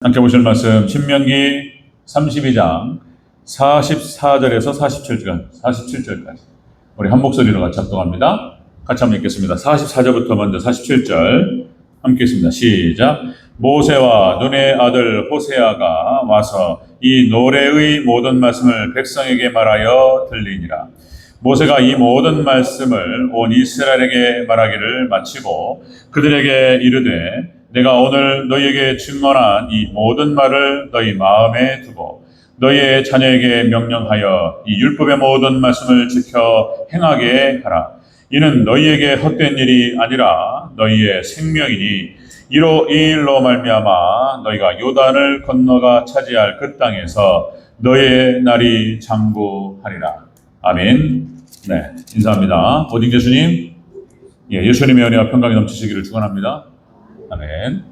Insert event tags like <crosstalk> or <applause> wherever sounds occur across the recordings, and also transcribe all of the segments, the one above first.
함께 보실 말씀 신명기 32장 44절에서 47절, 47절까지 우리 한 목소리로 같이 합동합니다. 같이 한번 읽겠습니다. 44절부터 먼저 47절 함께 읽습니다. 시작. 모세와 눈의 아들 호세아가 와서 이 노래의 모든 말씀을 백성에게 말하여 들리니라. 모세가 이 모든 말씀을 온 이스라엘에게 말하기를 마치고 그들에게 이르되 내가 오늘 너희에게 증언한 이 모든 말을 너희 마음에 두고 너희의 자녀에게 명령하여 이 율법의 모든 말씀을 지켜 행하게 하라. 이는 너희에게 헛된 일이 아니라 너희의 생명이니 이로 이 일로 말미암아 너희가 요단을 건너가 차지할 그 땅에서 너희의 날이 장구하리라. 아멘. 네, 인사합니다. 오딩 예수님, 예, 예수님의 은혜와 평강이 넘치시기를 축원합니다. 아멘.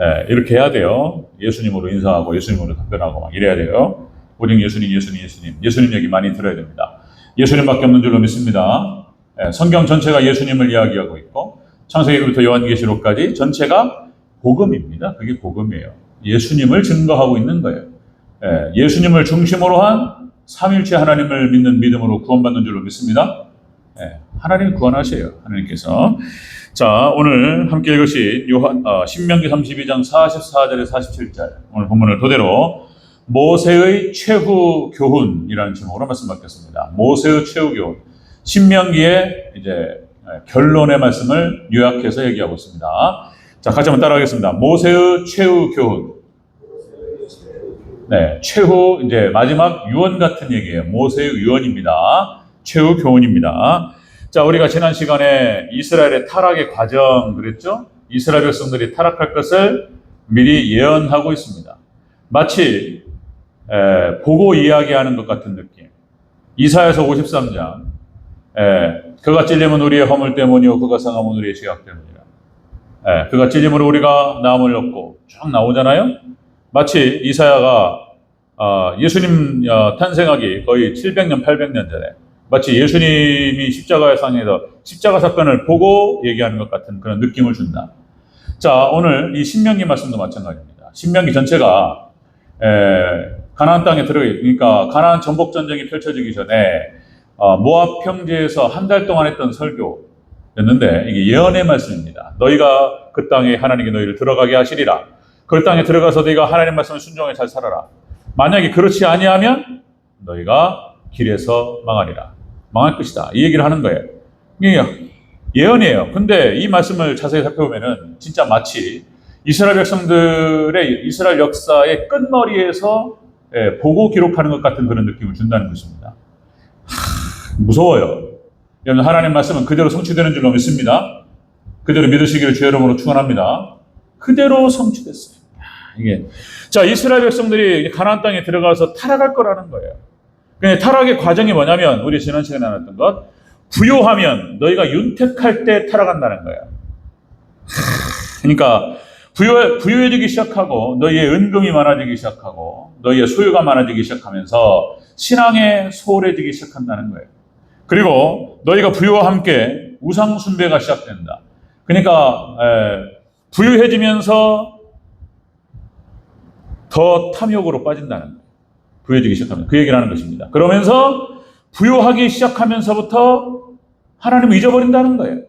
예, 이렇게 해야 돼요. 예수님으로 인사하고 예수님으로 답변하고 막 이래야 돼요. 오직 예수님, 예수님, 예수님. 예수님 얘기 많이 들어야 됩니다. 예수님밖에 없는 줄로 믿습니다. 예, 성경 전체가 예수님을 이야기하고 있고 창세기부터 요한계시록까지 전체가 복음입니다. 그게 복음이에요. 예수님을 증거하고 있는 거예요. 예, 예수님을 중심으로 한 삼일체 하나님을 믿는 믿음으로 구원받는 줄로 믿습니다. 예, 하나님 구원하세요. 하나님께서. 자, 오늘 함께 읽으신 요한, 어, 신명기 32장 44절에 47절. 오늘 본문을 토대로 모세의 최후 교훈이라는 제목으로 말씀 받겠습니다. 모세의 최후 교훈. 신명기의 이제 결론의 말씀을 요약해서 얘기하고 있습니다. 자, 같이 한번 따라하겠습니다. 모세의 최후 교훈. 네, 최후 이제 마지막 유언 같은 얘기예요. 모세의 유언입니다. 최후 교훈입니다. 자, 우리가 지난 시간에 이스라엘의 타락의 과정 그랬죠? 이스라엘 백성들이 타락할 것을 미리 예언하고 있습니다. 마치 에, 보고 이야기하는 것 같은 느낌. 이사야서 53장. 에, 그가 찔리면 우리의 허물 때문이요 그가 상하면 우리의 죄악 때문이라. 에, 그가 찔림으로 우리가 나음을 얻고 쭉 나오잖아요. 마치 이사야가 어, 예수님 어, 탄생하기 거의 700년, 800년 전에 마치 예수님이 십자가의 상에서 십자가 사건을 보고 얘기하는 것 같은 그런 느낌을 준다. 자, 오늘 이 신명기 말씀도 마찬가지입니다. 신명기 전체가 에, 가나안 땅에 들어가 그러니까 가나안 전복 전쟁이 펼쳐지기 전에 어, 모압 평지에서 한 달 동안 했던 설교였는데 이게 예언의 말씀입니다. 너희가 그 땅에 하나님이 너희를 들어가게 하시리라. 그 땅에 들어가서 너희가 하나님 말씀을 순종해 잘 살아라. 만약에 그렇지 아니하면 너희가 길에서 망하리라. 망할 것이다. 이 얘기를 하는 거예요. 예언이에요. 근데 이 말씀을 자세히 살펴보면은 진짜 마치 이스라엘 백성들의 이스라엘 역사의 끝머리에서 예, 보고 기록하는 것 같은 그런 느낌을 준다는 것입니다. 하, 무서워요. 여러분 하나님 말씀은 그대로 성취되는 줄로 믿습니다. 그대로 믿으시기를 주의 이름으로 축원합니다. 그대로 성취됐어요. 이게 자 이스라엘 백성들이 가나안 땅에 들어가서 타락할 거라는 거예요. 근데 타락의 과정이 뭐냐면 우리 지난 시간에 나눴던 것 부요하면 너희가 윤택할 때 타락한다는 거예요. 그러니까 부요, 부유해지기 시작하고 너희의 은금이 많아지기 시작하고 너희의 소유가 많아지기 시작하면서 신앙에 소홀해지기 시작한다는 거예요. 그리고 너희가 부유와 함께 우상 숭배가 시작된다. 그러니까 에, 부유해지면서 더 탐욕으로 빠진다는 거예요. 부유해지기 시작하면 그 얘기를 하는 것입니다. 그러면서 부유하기 시작하면서부터 하나님을 잊어버린다는 거예요.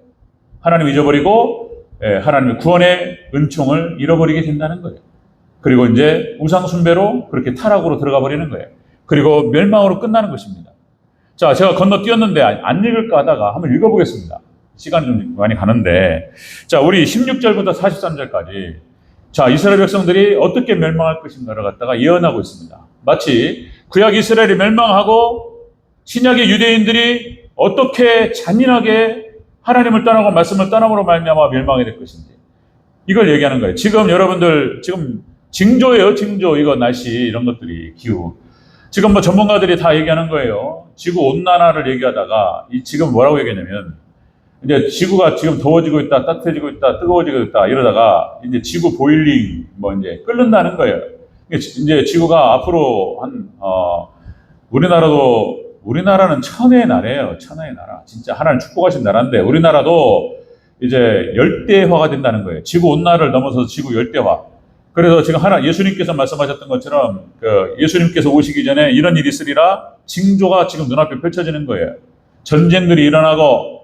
하나님을 잊어버리고 예, 하나님의 구원의 은총을 잃어버리게 된다는 거예요. 그리고 이제 우상 숭배로 그렇게 타락으로 들어가 버리는 거예요. 그리고 멸망으로 끝나는 것입니다. 자, 제가 건너뛰었는데 안 읽을까 하다가 한번 읽어보겠습니다. 시간이 좀 많이 가는데. 자, 우리 16절부터 43절까지. 자, 이스라엘 백성들이 어떻게 멸망할 것인가를 갖다가 예언하고 있습니다. 마치 구약 이스라엘이 멸망하고 신약의 유대인들이 어떻게 잔인하게 하나님을 떠나고 말씀을 떠남으로 말미암아 멸망이 될 것인지 이걸 얘기하는 거예요. 지금 여러분들 지금 징조예요, 징조. 이거 날씨 이런 것들이 기후. 지금 뭐 전문가들이 다 얘기하는 거예요. 지구 온난화를 얘기하다가 이 지금 뭐라고 얘기하냐면 이제 지구가 지금 더워지고 있다, 따뜻해지고 있다, 뜨거워지고 있다 이러다가 이제 지구 보일링 뭐 이제 끓는다는 거예요. 이제 지구가 앞으로 한 어, 우리나라도 우리나라는 천혜의 나라예요. 천혜의 나라. 진짜 하나님 축복하신 나라인데 우리나라도 이제 열대화가 된다는 거예요. 지구 온난화를 넘어서서 지구 열대화. 그래서 지금 하나 예수님께서 말씀하셨던 것처럼 그 예수님께서 오시기 전에 이런 일이 있으리라 징조가 지금 눈앞에 펼쳐지는 거예요. 전쟁들이 일어나고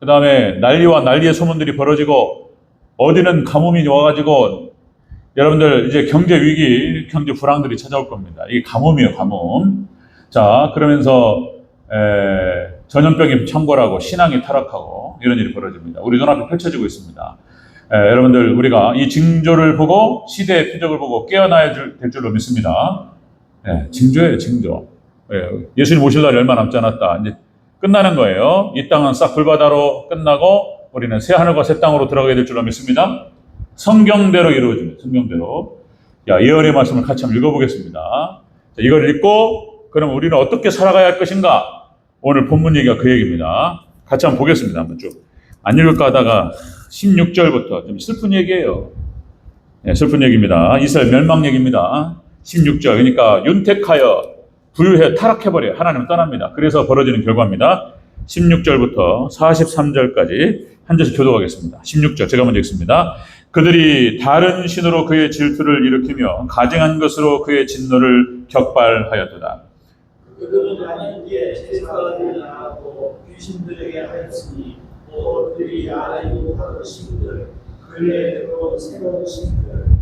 그 다음에 난리와 난리의 소문들이 벌어지고 어디는 가뭄이 와가지고 여러분들 이제 경제 위기, 경제 불황들이 찾아올 겁니다. 이게 가뭄이에요, 가뭄. 자, 그러면서 에, 전염병이 창궐하고 신앙이 타락하고 이런 일이 벌어집니다. 우리 눈앞에 펼쳐지고 있습니다. 에, 여러분들 우리가 이 징조를 보고 시대의 표적을 보고 깨어나야 줄- 될 줄로 믿습니다. 예, 징조예요, 징조. 예, 수님 오실 날이 얼마 남지 않았다. 이제 끝나는 거예요. 이 땅은 싹 불 바다로 끝나고 우리는 새 하늘과 새 땅으로 들어가게 될 줄로 믿습니다. 성경대로 이루어집니다. 성경대로. 야, 예언의 말씀을 같이 한번 읽어보겠습니다. 자, 이걸 읽고 그럼 우리는 어떻게 살아가야 할 것인가? 오늘 본문 얘기가 그 얘기입니다. 같이 한번 보겠습니다. 한번 쭉. 안 읽을까 하다가 16절부터 좀 슬픈 얘기예요. 네, 슬픈 얘기입니다. 이스라엘 멸망 얘기입니다. 16절. 그러니까 윤택하여 부유해 타락해버려. 하나님 떠납니다. 그래서 벌어지는 결과입니다. 16절부터 43절까지 한 절씩 교도하겠습니다. 16절 제가 먼저 읽습니다. 그들이 다른 신으로 그의 질투를 일으키며 가증한 것으로 그의 진노를 격발하였도다. 그들은 하나님께 제사를 하고 귀신들에게 하였으니 또 그들이 알아이 못하는 신들 들어온 새로운 신들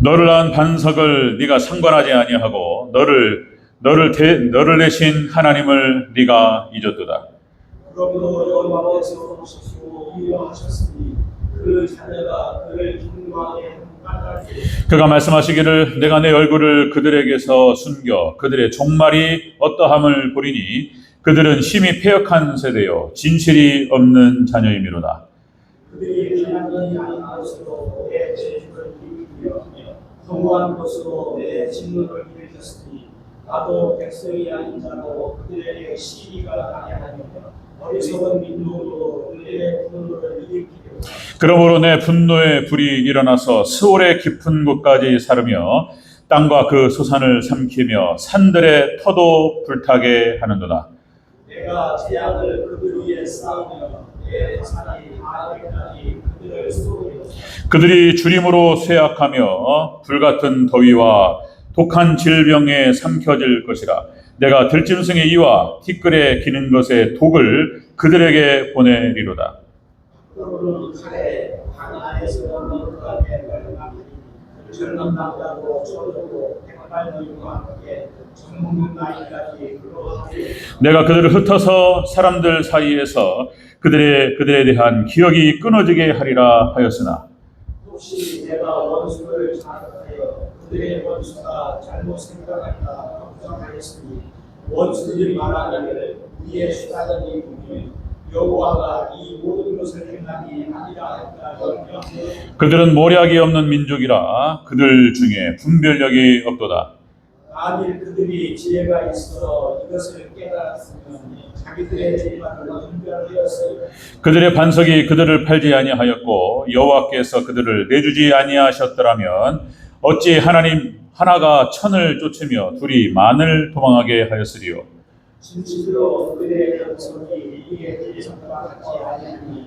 너를 낳은 반석을 네가 상관하지 아니하고 너를 너를 대, 너를 내신 하나님을 네가 잊었도다. 그 그가 말씀하시기를 내가 내 얼굴을 그들에게서 숨겨 그들의 종말이 어떠함을 보리니 그들은 심히 패역한 세대요 진실이 없는 자녀이미로다. 그들이 하나님이 아닌 것으로 내 죄를 일으키며 경고한 것으로 내 진노를 일으켰으니 나도 백성이 아닌 자로 그들에게 시기가 아니하며 어리석은 민족으로 그들의 분노를 일으키려고 그러므로 내 분노의 불이 일어나서 스올의 깊은 곳까지 사르며 땅과 그 소산을 삼키며 산들의 터도 불타게 하는도다. 내가 재앙을 그들 위에 쌓으며 그들이 주림으로 쇠약하며 불같은 더위와 독한 질병에 삼켜질 것이라. 내가 들짐승의 이와 티끌에 기는 것의 독을 그들에게 보내리로다. 내가 그들을 흩어서 사람들 사이에서 그들의 그들에 대한 기억이 끊어지게 하리라 하였으나 원수들이 말하기를 우리의 수다전이 보면 여호와가 이 모든 것을 행하니 아니라 했다 염려하여 그들은 모략이 없는 민족이라 그들 중에 분별력이 없도다. 만일 그들이 지혜가 있어 이것을 깨달았으면 자기들의 죄만을 분별하였을 그들의 반석이 그들을 팔지 아니하였고 여호와께서 그들을 내주지 아니하셨더라면 어찌 하나님 하나가 천을 쫓으며 둘이 만을 도망하게 하였으리요. 진실로 이에 같지 아니하니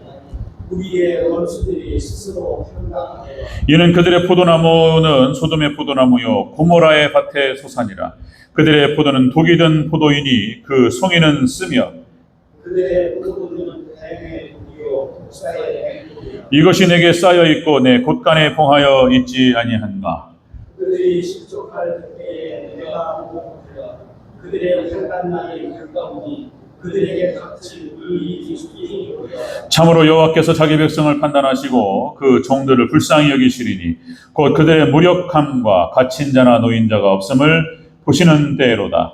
우리의 원수들이 스스로 평강하여 이는 그들의 포도나무는 소돔의 포도나무요 고모라의 밭의 소산이라. 그들의 포도는 독이 든 포도이니 그 송이는 쓰며 그들의 독이요 이것이 내게 쌓여 있고 내 곳간에 봉하여 있지 아니한가. 그들이 실족할 때에 내가 참으로 여호와께서 자기 백성을 판단하시고 그 종들을 불쌍히 여기시리니 곧 그들의 무력함과 갇힌 자나 노인 자가 없음을 보시는 때로다.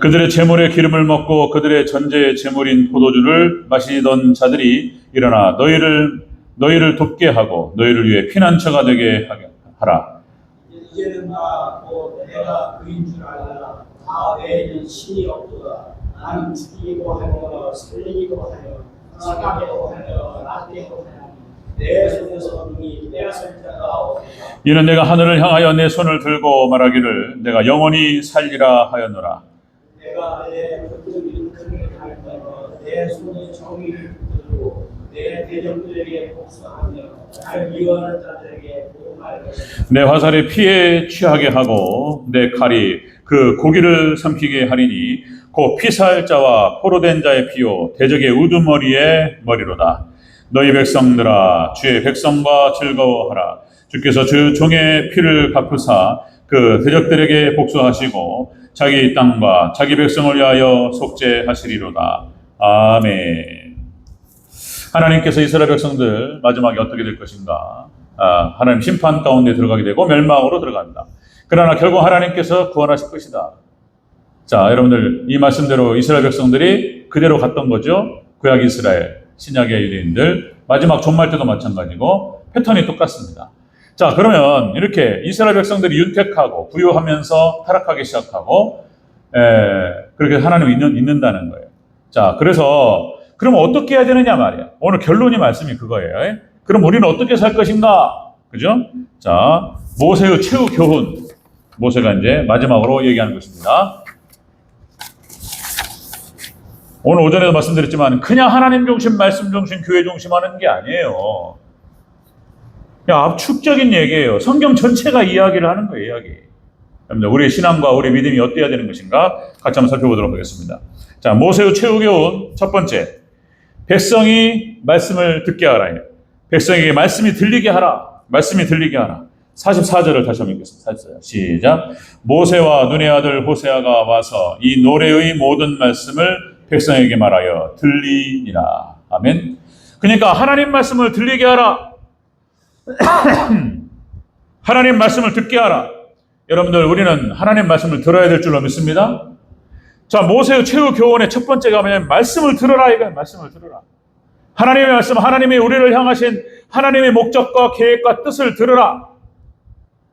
그들의 재물의 기름을 먹고 그들의 전제의 재물인 포도주를 마시던 자들이 일어나 너희를 너희를 돕게 하고 너희를 위해 피난처가 되게 하라. 이제는 나곧 내가 그인 줄 알라 나 외에는 신이 없도다 나는 죽이기도 하며 살리기도 하여 지가게도 하여 낫게도 하여 내 손에서 능히 빼앗을 자가 없도다 이는 내가 하늘을 향하여 내 손을 들고 말하기를 내가 영원히 살리라 하였노라. 내가 내 손의 정의를 내 화살이 피에 취하게 하고 내 칼이 그 고기를 삼키게 하리니 곧 피살 자와 포로된 자의 피요 대적의 우두머리의 머리로다. 너희 백성들아 주의 백성과 즐거워하라. 주께서 주 종의 피를 갚으사 그 대적들에게 복수하시고 자기 땅과 자기 백성을 위하여 속죄하시리로다. 아멘. 하나님께서 이스라엘 백성들 마지막에 어떻게 될 것인가? 아, 하나님 심판 가운데 들어가게 되고 멸망으로 들어간다. 그러나 결국 하나님께서 구원하실 것이다. 자, 여러분들 이 말씀대로 이스라엘 백성들이 그대로 갔던 거죠. 구약 이스라엘, 신약의 유대인들 마지막 종말 때도 마찬가지고 패턴이 똑같습니다. 자, 그러면 이렇게 이스라엘 백성들이 윤택하고 부유하면서 타락하기 시작하고 에, 그렇게 하나님이 있는, 있는다는 거예요. 자, 그래서 그럼 어떻게 해야 되느냐 말이야. 오늘 결론이 말씀이 그거예요. 에? 그럼 우리는 어떻게 살 것인가? 그죠? 자, 모세의 최후 교훈. 모세가 이제 마지막으로 얘기하는 것입니다. 오늘 오전에도 말씀드렸지만 그냥 하나님 중심, 말씀 중심, 교회 중심 하는 게 아니에요. 그냥 압축적인 얘기예요. 성경 전체가 이야기를 하는 거예요, 이야기. 우리의 신앙과 우리의 믿음이 어때야 되는 것인가? 같이 한번 살펴보도록 하겠습니다. 자, 모세의 최후 교훈 첫 번째. 백성이 말씀을 듣게 하라. 백성에게 말씀이 들리게 하라. 말씀이 들리게 하라. 44절을 다시 한번 읽겠습니다. 44절. 시작. 모세와 눈의 아들 호세아가 와서 이 노래의 모든 말씀을 백성에게 말하여 들리니라. 아멘. 그러니까 하나님 말씀을 들리게 하라. <clears throat> 하나님 말씀을 듣게 하라. 여러분들 우리는 하나님 말씀을 들어야 될 줄로 믿습니다. 자, 모세의 최후 교훈의 첫 번째가 뭐냐면 말씀을 들어라 이거야. 말씀을 들어라. 하나님의 말씀, 하나님이 우리를 향하신 하나님의 목적과 계획과 뜻을 들으라.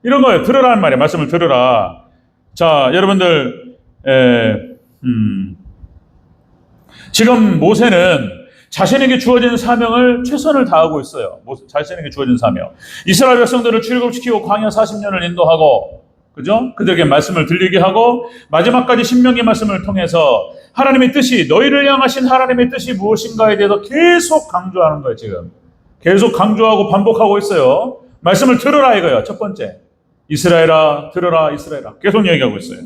이런 거예요. 들으라는 말이에요. 말씀을 들으라. 자, 여러분들, 에, 음, 지금 모세는 자신에게 주어진 사명을 최선을 다하고 있어요. 자신에게 주어진 사명. 이스라엘 백성들을 출국시키고 광야 40년을 인도하고, 그죠? 그들에게 말씀을 들리게 하고, 마지막까지 신명기 말씀을 통해서 하나님의 뜻이, 너희를 향하신 하나님의 뜻이 무엇인가에 대해서 계속 강조하는 거예요, 지금. 계속 강조하고 반복하고 있어요. 말씀을 들으라 이거예요, 첫 번째. 이스라엘아, 들으라, 이스라엘아. 계속 얘기하고 있어요.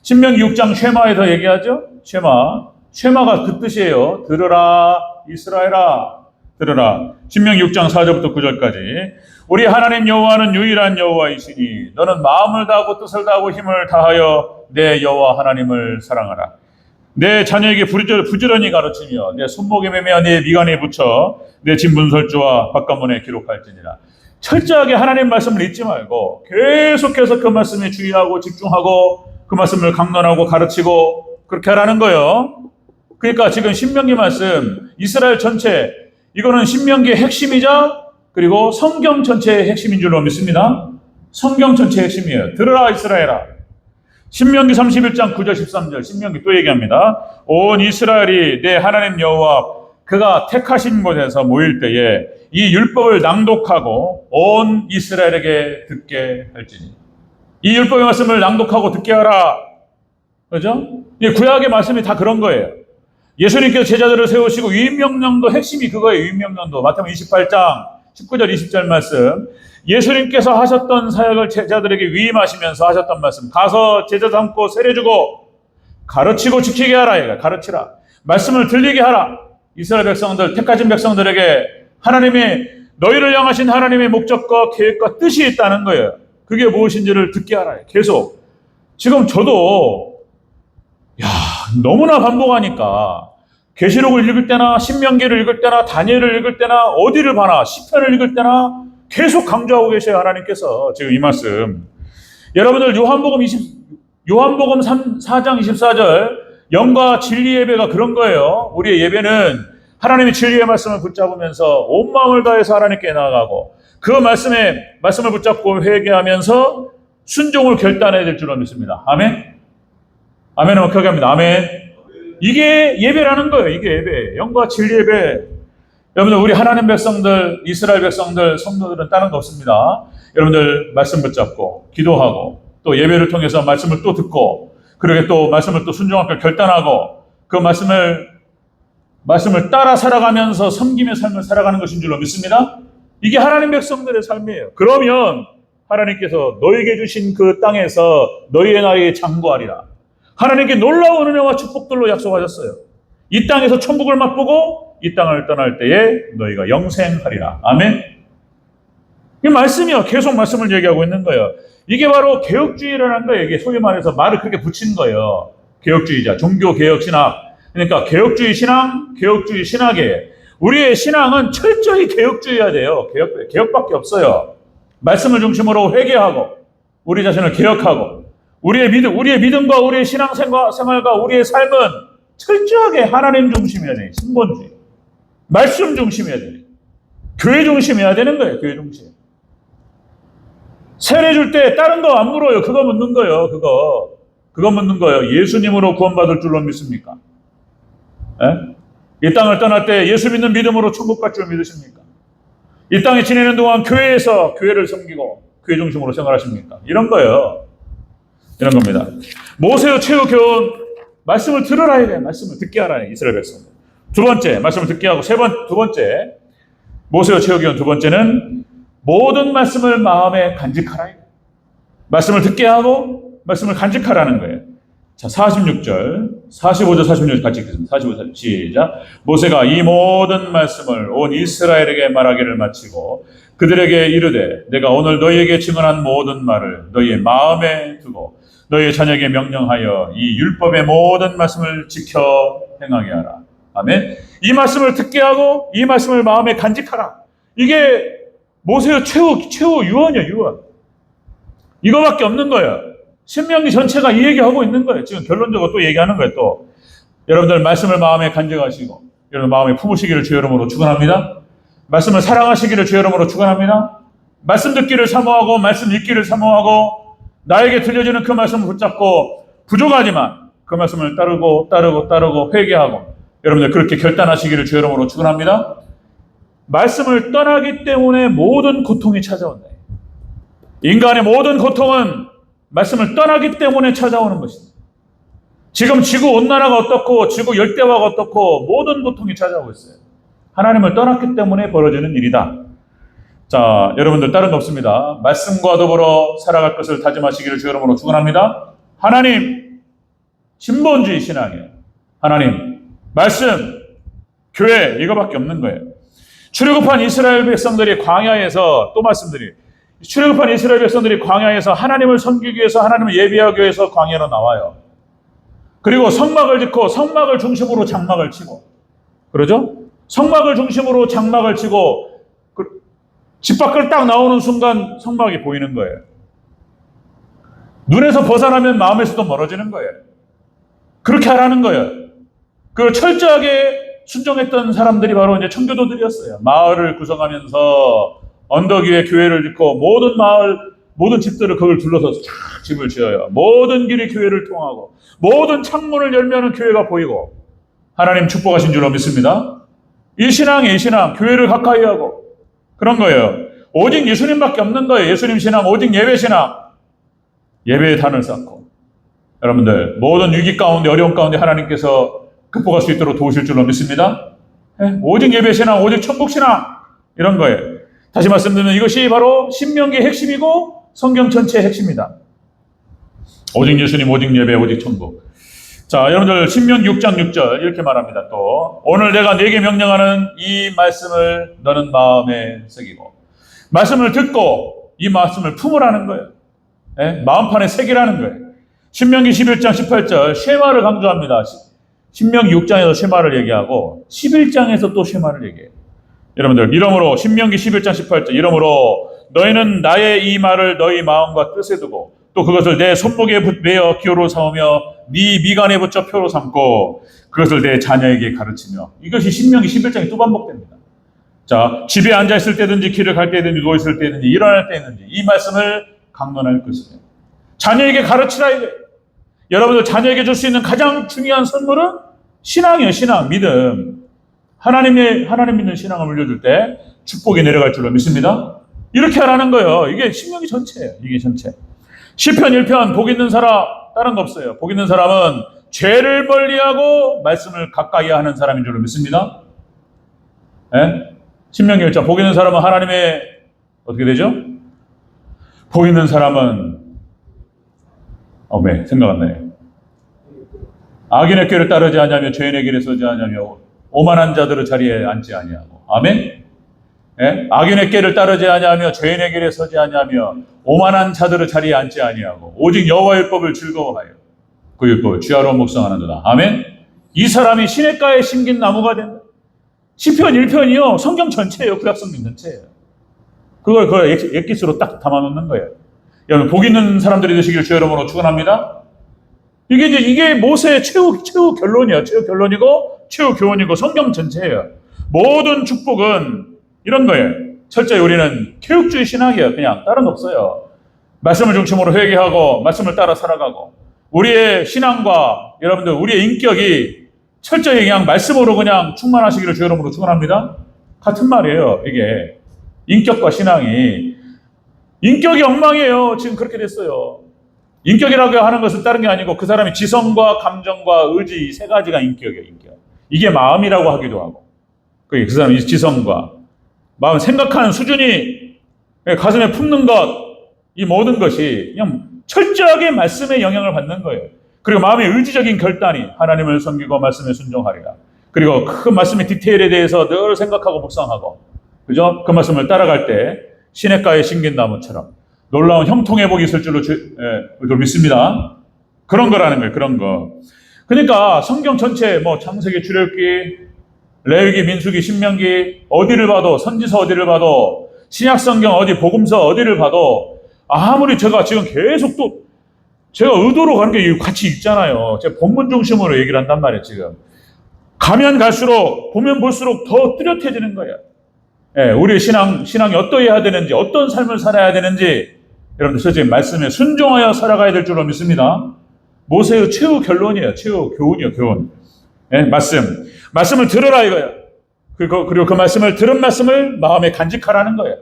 신명기 6장 쉐마에서 얘기하죠? 쉐마. 쉐마가 그 뜻이에요. 들으라, 이스라엘아. 들으라. 신명기 6장 4절부터 9절까지. 우리 하나님 여호와는 유일한 여호와이시니 너는 마음을 다하고 뜻을 다하고 힘을 다하여 내 여호와 하나님을 사랑하라. 내 자녀에게 부지런- 부지런히 가르치며 내 손목에 매며 내 미간에 붙여 내 진문설주와 바깥문에 기록할지니라. 철저하게 하나님 말씀을 잊지 말고 계속해서 그 말씀에 주의하고 집중하고 그 말씀을 강론하고 가르치고 그렇게 하라는 거예요. 그러니까 지금 신명기 말씀 이스라엘 전체 이거는 신명기의 핵심이자 그리고 성경 전체의 핵심인 줄로 믿습니다. 성경 전체의 핵심이에요. 들으라 이스라엘아. 신명기 31장 9절 13절 신명기 또 얘기합니다. 온 이스라엘이 내 하나님 여호와 그가 택하신 곳에서 모일 때에 이 율법을 낭독하고 온 이스라엘에게 듣게 할지니 이 율법의 말씀을 낭독하고 듣게 하라. 그죠? 이 구약의 말씀이 다 그런 거예요. 예수님께서 제자들을 세우시고 위임명령도 핵심이 그거예요. 위임명령도 마태복음 28장 19절 20절 말씀. 예수님께서 하셨던 사역을 제자들에게 위임하시면서 하셨던 말씀. 가서 제자 삼고 세례주고 가르치고 지키게 하라. 얘가 가르치라. 말씀을 들리게 하라. 이스라엘 백성들, 택하신 백성들에게 하나님의 너희를 향하신 하나님의 목적과 계획과 뜻이 있다는 거예요. 그게 무엇인지를 듣게 하라. 계속. 지금 저도 야 너무나 반복하니까 계시록을 읽을 때나 신명기를 읽을 때나 다니엘을 읽을 때나 어디를 봐나 시편을 읽을 때나 계속 강조하고 계셔요 하나님께서 지금 이 말씀. 여러분들 요한복음 20 요한복음 3, 4장 24절 영과 진리 예배가 그런 거예요. 우리의 예배는 하나님의 진리의 말씀을 붙잡으면서 온 마음을 다해서 하나님께 나아가고 그 말씀에 말씀을 붙잡고 회개하면서 순종을 결단해야 될 줄로 믿습니다. 아멘. 아멘 한번 크게 합니다. 아멘. 이게 예배라는 거예요. 이게 예배. 영과 진리 예배. 여러분들 우리 하나님 백성들, 이스라엘 백성들, 성도들은 다른 거 없습니다. 여러분들 말씀 붙잡고 기도하고 또 예배를 통해서 말씀을 또 듣고 그러게 또 말씀을 또 순종할 결단하고 그 말씀을 말씀을 따라 살아가면서 섬김의 삶을 살아가는 것인 줄로 믿습니다. 이게 하나님 백성들의 삶이에요. 그러면 하나님께서 너에게 주신 그 땅에서 너희의 나라에 장구하리라. 하나님께 놀라운 은혜와 축복들로 약속하셨어요. 이 땅에서 천국을 맛보고 이 땅을 떠날 때에 너희가 영생하리라. 아멘. 이 말씀이요. 계속 말씀을 얘기하고 있는 거예요. 이게 바로 개혁주의라는 거예요. 이게 소위 말해서 말을 그렇게 붙인 거예요. 개혁주의자, 종교 개혁 신학. 그러니까 개혁주의 신앙, 개혁주의 신학에 우리의 신앙은 철저히 개혁주의해야 돼요. 개혁, 개혁밖에 없어요. 말씀을 중심으로 회개하고 우리 자신을 개혁하고 우리의 믿음, 우리의 믿음과 우리의 신앙 생활, 생활과 우리의 삶은 철저하게 하나님 중심이어야 돼. 신본주의. 말씀 중심이어야 돼. 교회 중심이어야 되는 거예요. 교회 중심. 세례 줄 때 다른 거 안 물어요. 그거 묻는 거예요. 그거. 그거 묻는 거예요. 예수님으로 구원받을 줄로 믿습니까? 예? 이 땅을 떠날 때 예수 믿는 믿음으로 천국 갈 줄 믿으십니까? 이 땅에 지내는 동안 교회에서 교회를 섬기고 교회 중심으로 생활하십니까? 이런 거예요. 이런 겁니다. 모세의 최후 교훈 말씀을 들으라 해야 말씀을 듣게 하라 해 이스라엘 백성들. 두 번째 말씀을 듣게 하고 세 번 두 번째 모세의 최후 교훈 두 번째는 모든 말씀을 마음에 간직하라 해 말씀을 듣게 하고 말씀을 간직하라는 거예요. 자, 46절, 45절, 46절 같이 읽겠습니다. 45절 시작. 모세가 이 모든 말씀을 온 이스라엘에게 말하기를 마치고 그들에게 이르되 내가 오늘 너희에게 증언한 모든 말을 너희의 마음에 두고 너희의 자녀에게 명령하여 이 율법의 모든 말씀을 지켜 행하게 하라. 아멘. 이 말씀을 듣게 하고 이 말씀을 마음에 간직하라. 이게 모세의 최후 최후 유언이야 유언. 이거밖에 없는 거예요. 신명기 전체가 이 얘기하고 있는 거예요. 지금 결론적으로 또 얘기하는 거예요. 또 여러분들 말씀을 마음에 간직하시고 여러분 마음에 품으시기를 주 여러분으로 축원합니다. 말씀을 사랑하시기를 주 여러분으로 축원합니다. 말씀 듣기를 사모하고 말씀 읽기를 사모하고 나에게 들려주는 그 말씀을 붙잡고 부족하지만 그 말씀을 따르고 따르고 따르고 회개하고 여러분들 그렇게 결단하시기를 주 여러분으로 축원합니다. 말씀을 떠나기 때문에 모든 고통이 찾아온다. 인간의 모든 고통은 말씀을 떠나기 때문에 찾아오는 것입니다. 지금 지구 온난화가 어떻고 지구 열대화가 어떻고 모든 고통이 찾아오고 있어요. 하나님을 떠났기 때문에 벌어지는 일이다. 자, 여러분들 다른 거 없습니다. 말씀과 더불어 살아갈 것을 다짐하시기를 주 여러분으로 축원합니다. 하나님 신본주의 신앙이에요. 하나님 말씀 교회 이거밖에 없는 거예요. 출애굽한 이스라엘 백성들이 광야에서 또 말씀드리 출애굽한 이스라엘 백성들이 광야에서 하나님을 섬기기 위해서 하나님을 예비하기 위해서 광야로 나와요. 그리고 성막을 짓고 성막을 중심으로 장막을 치고 그러죠? 성막을 중심으로 장막을 치고 그, 집 밖을 딱 나오는 순간 성막이 보이는 거예요. 눈에서 벗어나면 마음에서도 멀어지는 거예요. 그렇게 하라는 거예요. 그 철저하게 순종했던 사람들이 바로 이제 청교도들이었어요. 마을을 구성하면서 언덕 위에 교회를 짓고 모든 마을 모든 집들을 그걸 둘러서 쫙 집을 지어요. 모든 길이 교회를 통하고 모든 창문을 열면은 교회가 보이고 하나님 축복하신 줄로 믿습니다. 이 신앙이 이 신앙 교회를 가까이 하고 그런 거예요. 오직 예수님밖에 없는 거예요. 예수님 신앙 오직 예배 신앙 예배의 단을 쌓고 여러분들 모든 위기 가운데 어려운 가운데 하나님께서 극복할 수 있도록 도우실 줄로 믿습니다. 예? 오직 예배 신앙 오직 천국 신앙 이런 거예요. 다시 말씀드리면 이것이 바로 신명기의 핵심이고 성경 전체의 핵심이다. 오직 예수님, 오직 예배, 오직 천국. 자, 여러분들 신명기 6장 6절 이렇게 말합니다. 또 오늘 내가 네게 명령하는 이 말씀을 너는 마음에 새기고 말씀을 듣고 이 말씀을 품으라는 거예요. 예? 마음판에 새기라는 거예요. 신명기 11장 18절 쉐마를 강조합니다. 신명기 6장에서 쉐마를 얘기하고 11장에서 또 쉐마를 얘기해요. 여러분들 이러므로 신명기 11장 18절 이러므로 너희는 나의 이 말을 너희 마음과 뜻에 두고 또 그것을 내 손목에 매어 기호로 삼으며 네 미간에 붙여 표로 삼고 그것을 내 자녀에게 가르치며 이것이 신명기 11장에 또 반복됩니다. 자 집에 앉아 있을 때든지 길을 갈 때든지 누워 있을 때든지 일어날 때든지 이 말씀을 강론할 것이며 자녀에게 가르치라 이게 여러분들 자녀에게 줄 수 있는 가장 중요한 선물은 신앙이에요 신앙 믿음 하나님의 하나님 믿는 신앙을 물려줄 때 축복이 내려갈 줄로 믿습니다. 이렇게 하라는 거예요. 이게 신명기 전체예요. 이게 전체. 시편 1편 복 있는 사람 다른 거 없어요. 복 있는 사람은 죄를 멀리하고 말씀을 가까이 하는 사람인 줄로 믿습니다. 예? 신명기 1장 복 있는 사람은 하나님의 어떻게 되죠? 복 있는 사람은 어, 왜 생각 안 나요. 악인의 길을 따르지 아니하며 죄인의 길에 서지 아니하며 오만한 자들의 자리에 앉지 아니하고 아멘. 예? 악인의 길을 따르지 아니하며 죄인의 길에 서지 아니하며 오만한 자들의 자리에 앉지 아니하고 오직 여호와의 율법을 즐거워하여 그 율법을 취하러 묵상하는 자다. 아멘. 이 사람이 시냇가에 심긴 나무가 된다. 시편 1편이요. 성경 전체예요. 구약 성경 전체예요. 그걸 그 옛- 옛기수로 딱 담아놓는 거예요. 여러분 복 있는 사람들이 되시길 주 여러분으로 축원합니다. 이게 이제 이게 모세의 최후 최후 결론이에요. 최후 결론이고 최후 교훈이고 성경 전체예요. 모든 축복은 이런 거예요. 철저히 우리는 교육주의 신학이에요. 그냥 다른 거 없어요. 말씀을 중심으로 회개하고 말씀을 따라 살아가고 우리의 신앙과 여러분들 우리의 인격이 철저히 그냥 말씀으로 그냥 충만하시기를 주 여러분으로 축원합니다. 같은 말이에요. 이게 인격과 신앙이 인격이 엉망이에요. 지금 그렇게 됐어요. 인격이라고 하는 것은 다른 게 아니고 그 사람의 지성과 감정과 의지 이세 가지가 인격이에요. 인격. 이게 마음이라고 하기도 하고 그 사람의 지성과 마음 생각하는 수준이 가슴에 품는 것 이 모든 것이 그냥 철저하게 말씀의 영향을 받는 거예요. 그리고 마음의 의지적인 결단이 하나님을 섬기고 말씀에 순종하리라. 그리고 그 말씀의 디테일에 대해서 늘 생각하고 묵상하고 그죠? 그 말씀을 따라갈 때 시냇가에 심긴 나무처럼 놀라운 형통의 복이 있을 줄로 주, 예, 를 믿습니다. 그런 거라는 거예요. 그런 거. 그러니까 성경 전체 뭐 창세기, 출애굽기, 레위기, 민수기, 신명기 어디를 봐도 선지서 어디를 봐도 신약 성경 어디 복음서 어디를 봐도 아무리 제가 지금 계속 또 제가 의도로 가는 게 같이 있잖아요. 제가 본문 중심으로 얘기를 한단 말이에요, 지금. 가면 갈수록, 보면 볼수록 더 뚜렷해지는 거예요. 예, 우리의 신앙, 신앙이 어떠해야 되는지, 어떤 삶을 살아야 되는지, 여러분들 솔직히 말씀에 순종하여 살아가야 될 줄로 믿습니다. 모세의 최후 결론이에요. 최후 교훈이에요, 교훈. 예, 말씀. 말씀을 들으라 이거예요. 그리고, 그리고 그 말씀을 들은 말씀을 마음에 간직하라는 거예요.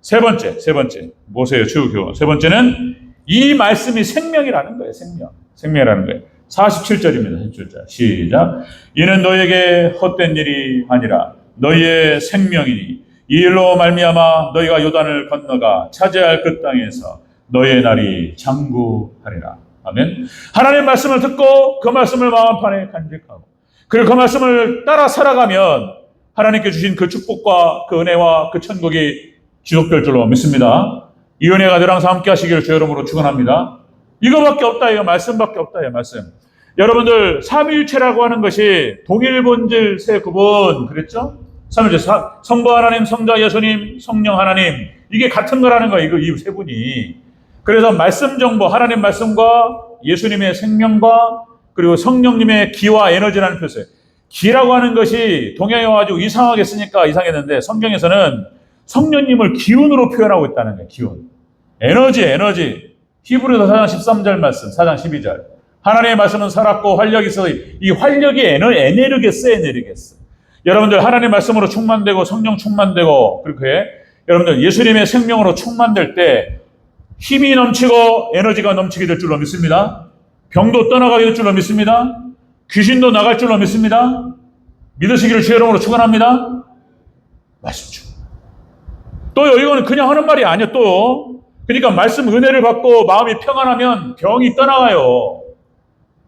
세 번째, 세 번째. 모세의 최후 교훈. 세 번째는 이 말씀이 생명이라는 거예요, 생명. 생명이라는 거예요. 47절입니다, 47절. 시작. 이는 너에게 헛된 일이 아니라 너희의 생명이니 이 일로 말미암아 너희가 요단을 건너가 차지할 그 땅에서 너희의 날이 장구하리라. 아멘. 하나님의 말씀을 듣고 그 말씀을 마음판에 간직하고 그리고 그 말씀을 따라 살아가면 하나님께 주신 그 축복과 그 은혜와 그 천국이 지속될 줄로 믿습니다. 이 은혜가 늘 항상 함께 하시기를 주 여러분으로 축원합니다. 이거밖에 없다. 이거 말씀밖에 없다. 이 말씀. 여러분들 삼위일체라고 하는 것이 동일 본질 세 구분 그랬죠? 삼위일체 사- 성부 하나님, 성자 예수님, 성령 하나님 이게 같은 거라는 거예요. 이거 이 세 분이. 그래서 말씀 정보 하나님 말씀과 예수님의 생명과 그리고 성령님의 기와 에너지라는 표세. 기라고 하는 것이 동양에 와가지고 이상하게 쓰니까 이상했는데 성경에서는 성령님을 기운으로 표현하고 있다는 거예요. 기운. 에너지, 에너지. 히브리서 4장 13절 말씀, 4장 12절. 하나님의 말씀은 살았고 활력이 있어. 이 활력이 에너, 에네르게스, 에네르게스. 여러분들 하나님 말씀으로 충만되고 성령 충만되고 그렇게 여러분들 예수님의 생명으로 충만될 때 힘이 넘치고 에너지가 넘치게 될 줄로 믿습니다. 병도 떠나가게 될 줄로 믿습니다. 귀신도 나갈 줄로 믿습니다. 믿으시기를 주의 이름으로 축원합니다. 말씀 중. 또요, 이거는 그냥 하는 말이 아니에요, 또. 그러니까 말씀 은혜를 받고 마음이 평안하면 병이 떠나가요.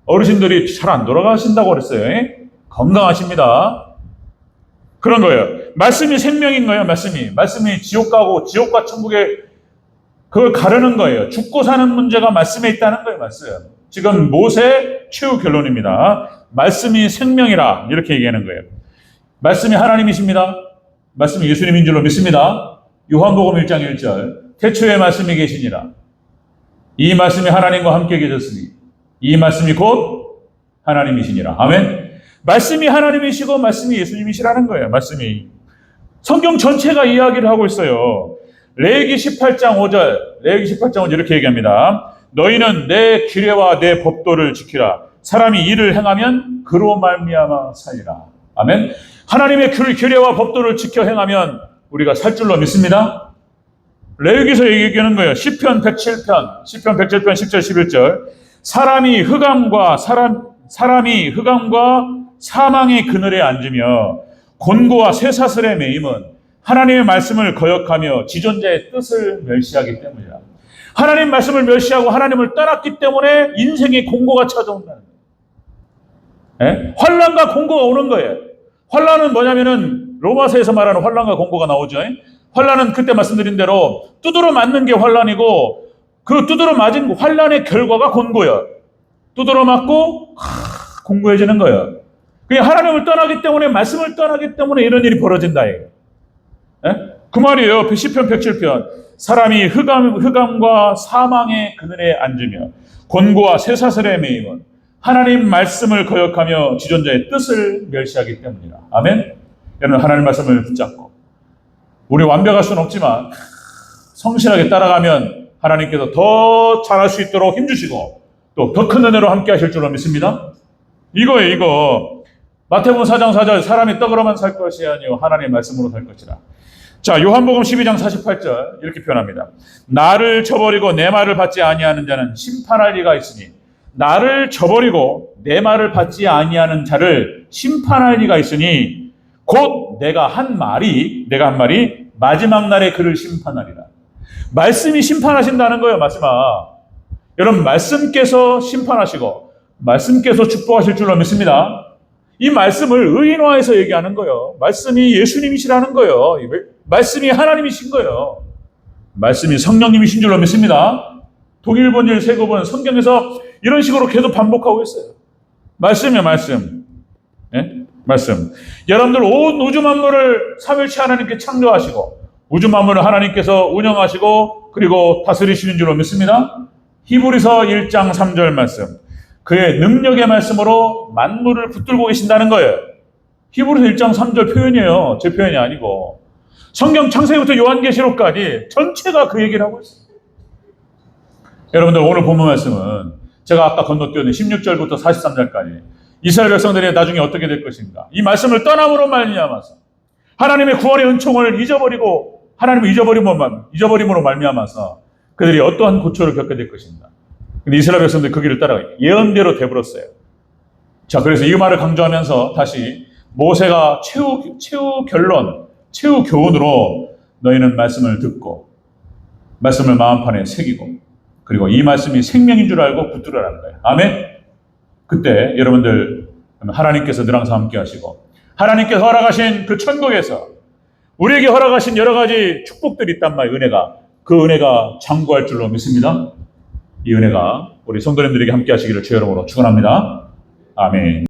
어르신들이 잘 안 돌아가신다고 그랬어요. 예? 건강하십니다. 그런 거예요. 말씀이 생명인 거예요, 말씀이. 말씀이 지옥 가고 지옥과 천국에 그걸 가르는 거예요. 죽고 사는 문제가 말씀에 있다는 거예요, 말씀. 지금 모세 최후 결론입니다. 말씀이 생명이라 이렇게 얘기하는 거예요. 말씀이 하나님이십니다. 말씀이 예수님인 줄로 믿습니다. 요한복음 1장 1절 태초에 말씀이 계시니라. 이 말씀이 하나님과 함께 계셨으니 이 말씀이 곧 하나님이시니라. 아멘. 말씀이 하나님이시고 말씀이 예수님이시라는 거예요. 말씀이 성경 전체가 이야기를 하고 있어요. 레기 18장 5절, 레기 18장 5절 이렇게 얘기합니다. 너희는 내 규례와 내 법도를 지키라. 사람이 이를 행하면 그로 말미암아 살리라. 아멘. 하나님의 규- 규례와 법도를 지켜 행하면 우리가 살 줄로 믿습니다. 레위기서 얘기하는 거예요. 시편 107편, 시편 107편 10절 11절. 사람이 흑암과 사람 사람이 흑암과 사망의 그늘에 앉으며 곤고와 쇠사슬에 매임은 하나님의 말씀을 거역하며 지존자의 뜻을 멸시하기 때문이다. 하나님 말씀을 멸시하고 하나님을 떠났기 때문에 인생의 공고가 찾아온다는 거예요. 예? 환란과 공고가 오는 거예요. 환란은 뭐냐면은 로마서에서 말하는 환란과 공고가 나오죠. 예? 환란은 그때 말씀드린 대로 두드러 맞는 게 환란이고 그 두드러 맞은 환란의 결과가 곤고예요. 두드러 맞고 하, 공고해지는 거예요. 그게 하나님을 떠나기 때문에 말씀을 떠나기 때문에 이런 일이 벌어진다. 이거예요. 예? 그 말이에요. 10편 107편. 사람이 흑암, 흑암과 사망의 그늘에 앉으며 곤고와 쇠사슬에 매임은 하나님 말씀을 거역하며 지존자의 뜻을 멸시하기 때문이다. 아멘? 여러분 하나님 말씀을 붙잡고 우리 완벽할 수는 없지만 성실하게 따라가면 하나님께서 더 잘할 수 있도록 힘주시고 또 더 큰 은혜로 함께 하실 줄로 믿습니다. 이거예요, 이거. 마태복음 4장 4절 사람이 떡으로만 살 것이 아니요 하나님의 말씀으로 살 것이라. 자, 요한복음 12장 48절 이렇게 표현합니다. 나를 저버리고 내 말을 받지 아니하는 자는 심판할 리가 있으니 나를 저버리고 내 말을 받지 아니하는 자를 심판할 리가 있으니 곧 내가 한 말이 내가 한 말이 마지막 날에 그를 심판하리라. 말씀이 심판하신다는 거예요, 마지막. 여러분 말씀께서 심판하시고 말씀께서 축복하실 줄로 믿습니다. 이 말씀을 의인화해서 얘기하는 거예요. 말씀이 예수님이시라는 거예요. 이 말씀이 하나님이신 거예요. 말씀이 성령님이신 줄로 믿습니다. 독일 번일 세고번 성경에서 이런 식으로 계속 반복하고 있어요. 말씀이요, 말씀. 예? 말씀. 여러분들 온 우주 만물을 삼일치 하나님께 창조하시고 우주 만물을 하나님께서 운영하시고 그리고 다스리시는 줄로 믿습니다. 히브리서 1장 3절 말씀. 그의 능력의 말씀으로 만물을 붙들고 계신다는 거예요. 히브리서 1장 3절 표현이에요. 제 표현이 아니고. 성경 창세기부터 요한계시록까지 전체가 그 얘기를 하고 있어요. 여러분들 오늘 본문 말씀은 제가 아까 건너뛰었는 16절부터 43절까지 이스라엘 백성들이 나중에 어떻게 될 것인가. 이 말씀을 떠남으로 말미암아서 하나님의 구원의 은총을 잊어버리고 하나님을 잊어버림으로, 잊어버림으로 말미암아서 그들이 어떠한 고초를 겪게 될 것인가. 근데 이스라엘 백성들이 그 길을 따라 예언대로 되버렸어요. 자, 그래서 이 말을 강조하면서 다시 모세가 최후, 최후 결론, 최후 교훈으로 너희는 말씀을 듣고 말씀을 마음판에 새기고 그리고 이 말씀이 생명인 줄 알고 붙들어라는 거예요. 아멘. 그때 여러분들 하나님께서 늘 항상 함께 하시고 하나님께서 허락하신 그 천국에서 우리에게 허락하신 여러 가지 축복들이 있단 말이에요. 은혜가. 그 은혜가 장구할 줄로 믿습니다. 이 은혜가 우리 성도님들에게 함께 하시기를 주의 이름으로 축원합니다. 아멘.